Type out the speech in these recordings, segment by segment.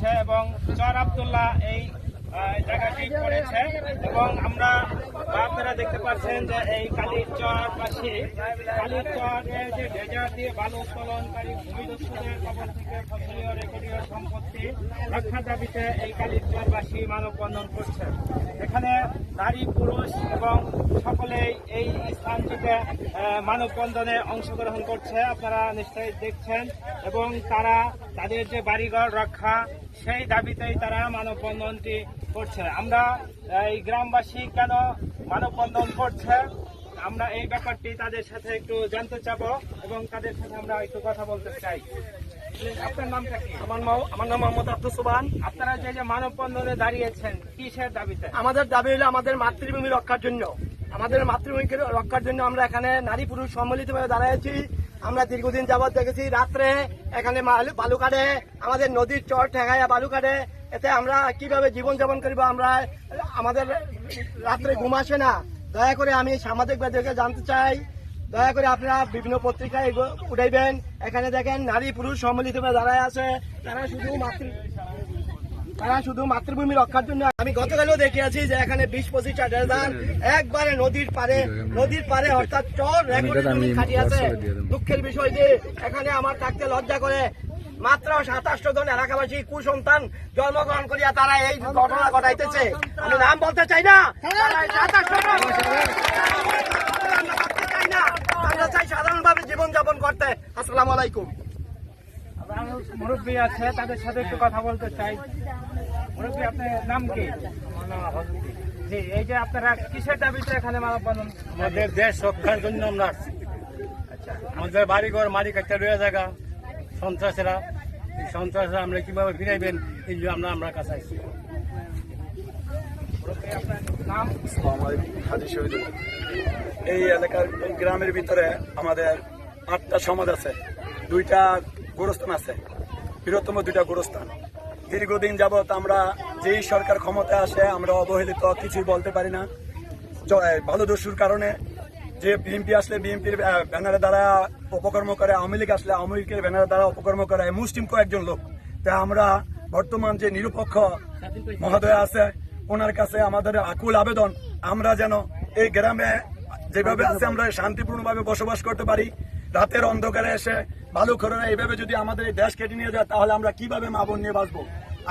হচ্ছে এবং চর আবদুল্লাহ এই জায়গাটি করেছে। এবং আমরা আপনারা দেখতে পাচ্ছেন যে এই কালীর চর পাশে, কালীর চরের যে ডেজার দিয়ে বালু উত্তোলনকারী ভূমিদস্যুদের কবল থেকে ফসলীয় রেকর্ডীয় সম্পত্তি রক্ষা দাবিতে এই কালীর চরবাসী মানববন্ধন করছে। এখানে নারী, পুরুষ এবং সকলেই এই স্থানটিতে মানববন্ধনে অংশগ্রহণ করছে। আপনারা নিশ্চয়ই দেখছেন এবং তারা তাদের যে বাড়িঘর রক্ষা সেই দাবিতেই তারা মানববন্ধনটি করছে। আমরা এই গ্রামবাসী কেন মানববন্ধন করছে? আমরা এই ব্যাপারটি তাদের সাথে একটু জানতে চাবো এবং তাদের সাথে আমরা একটু কথা বলতে চাই। আপনার নামটা কি? আমার আমার নাম মোহাম্মদ আব্দুল সুবান আপনারা যে যে মানববন্ধনে দাঁড়িয়েছেন কিসের দাবিতে? আমাদের দাবি হলো আমাদের মাতৃভূমি রক্ষার জন্য। আমাদের মাতৃভূমিকে রক্ষার জন্য আমরা এখানে নারী পুরুষ সম্মিলিতভাবে দাঁড়াইছি আমরা দীর্ঘদিন যাবৎ দেখেছি, রাত্রে এখানে মাল- বালু কাটে, আমাদের নদীর চর ঠেকাইয়া বালু কাটে। এতে আমরা কীভাবে জীবন যাপন করব, আমরা আমাদের রাত্রে ঘুম আসে না। দয়া করে আমি সামাজিক বাদীকে জানতে চাই। দয়া করে আপনারা বিভিন্ন পত্রিকায় উঠাইবেন। এখানে দেখেন, নারী পুরুষ সম্মিলিতভাবে দাঁড়ায় আছে। তারা শুধু মাতৃ তারা শুধু মাতৃভূমি রক্ষার জন্য আমি গতকালও দেখে আছি যে এখানে বিশ পঁচিশটা ডেজার একবারে নদীর পারে নদীর পারে অর্থাৎ চর রেকর্ড আছে। দুঃখের বিষয় যে এখানে আমার থাকতে লজ্জা করে মাত্র সাতাশটো জন এলাকাবাসী কুসন্তান জন্মগ্রহণ করিয়া তারা এই ঘটনা ঘটাইতেছে। আমি নাম বলতে চাই না। তারা এই 27 আমরা চাই সাধারণভাবে জীবনযাপন করতে। আসসালাম আলাইকুম। মুরব্বী আছে তাদের সাথে একটু কথা বলতে চাই। মুরব্বী আপনার নাম কি? জি এই যে আপনারা কিসের দাবিতে এখানে মানববন্ধন আমাদের দেশ রক্ষার জন্য আমরা আসছি। আচ্ছা। আমাদের বাড়িঘর মালিক একটা রয়ে জায়গা সন্ত্রাসীরা। এই সন্ত্রাসীরা আমরা কীভাবে ফিরাইবেন এই জন্য আমরা আমরা কাছে আসছি আপনার নাম? আসসালামু আলাইকুম, হাজি শহীদুল। এই এলাকার গ্রামের ভিতরে আমাদের আটটা সমাজ আছে। দুইটা গোরস্থান আছে। বৃহত্তম দুইটা গোরস্থান। দীর্ঘদিন যাবৎ আমরা যেই সরকার ক্ষমতায় আসে, আমরা অবহেলিত, কিছুই বলতে পারি না। বালুদস্যুর কারণে যে বিএনপি আসলে বিএনপির ব্যানারে দ্বারা অপকর্ম করে, আওয়ামী লীগ আসলে আওয়ামী লীগের ব্যানারে দ্বারা অপকর্ম করে মুসলিম কয়েকজন লোক। তা আমরা বর্তমান যে নিরপেক্ষ মহোদয় আছে, ওনার কাছে আমাদের আকুল আবেদন, আমরা যেন এই গ্রামে যেভাবে আছে, আমরা শান্তিপূর্ণভাবে বসবাস করতে পারি। রাতের অন্ধকারে এসে বালু খররা এইভাবে যদি আমাদের এই দেশ কেটে নিয়ে যায় তাহলে আমরা কীভাবে মা বোন নিয়ে বাঁচবো?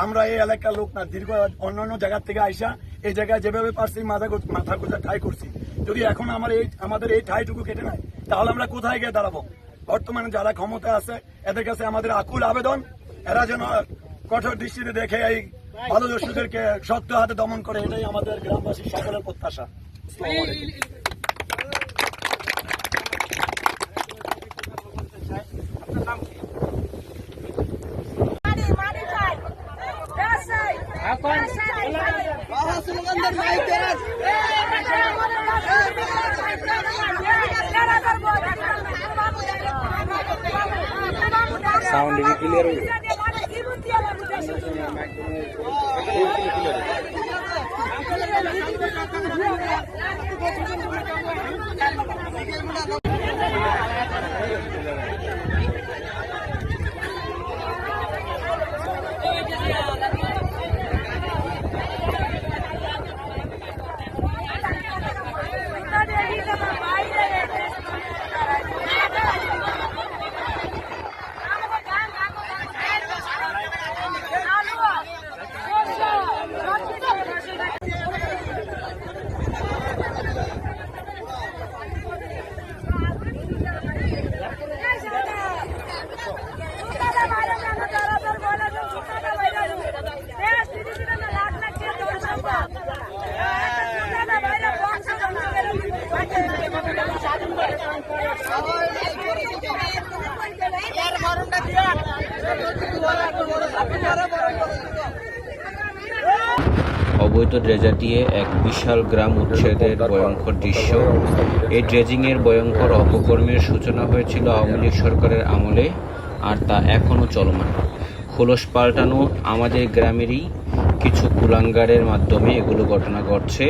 আমরা এই এলাকার লোক না দীর্ঘ অন্যান্য জায়গার থেকে আইসা এই জায়গায় যেভাবে পারছি মাথা মাথা গুজা ঠাই করছি। যদি এখন আমার এই আমাদের এই ঠাইটুকু কেটে নেয় তাহলে আমরা কোথায় গিয়ে দাঁড়াবো? বর্তমানে যারা ক্ষমতা আছে এদের কাছে আমাদের আকুল আবেদন এরা যেন কঠোর দৃষ্টিতে দেখে এই ভালো দস্যুদেরকে শক্ত হাতে দমন করে এটাই আমাদের গ্রামবাসী সকলের প্রত্যাশা আসসালামু আলাইকুম। মারি মারি চাই দেশ চাই এখন সাউন্ড ক্লিয়ার হইবে অবৈধ ড্রেজার দিয়ে এক বিশাল গ্রাম উচ্ছেদের ভয়ঙ্কর দৃশ্য। এই ড্রেজিংয়ের ভয়ঙ্কর অপকর্মের সূচনা হয়েছিল আওয়ামী লীগ সরকারের আমলে, আর তা এখনও চলমান। খোলস পাল্টানো আমাদের গ্রামেরই কিছু কুলাঙ্গারের মাধ্যমে এগুলো ঘটনা ঘটছে।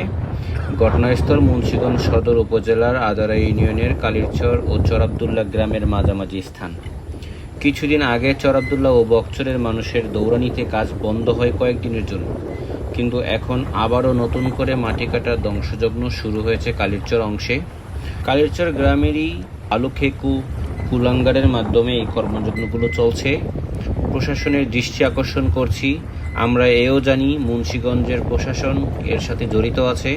ঘটনাস্থল মুন্সিগঞ্জ সদর উপজেলার আদারা ইউনিয়নের কালীরচর ও চর আবদুল্লাহ গ্রামের মাঝামাঝি স্থান। কিছুদিন আগে চর আবদুল্লাহ ও বকচরের মানুষের দৌড়ানিতে কাজ বন্ধ হয় কয়েকদিনের জন্য। কিন্তু এখন আবারও নতুন করে মাটি কাটার ধ্বংসযজ্ঞ শুরু হয়েছে কালিরচর অংশে। কালিরচর গ্রামেরই আলুখেকু কুলাঙ্গারের মাধ্যমে এই কর্মযজ্ঞগুলো চলছে। প্রশাসনের দৃষ্টি আকর্ষণ করছি। আমরা এও জানি মুন্সীগঞ্জের প্রশাসন এর সাথে জড়িত আছে।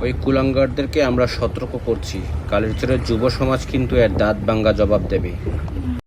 ওই কুলাঙ্গারদেরকে আমরা সতর্ক করছি। কালিরচরের যুব সমাজ কিন্তু এর দাঁত ভাঙ্গা জবাব দেবে।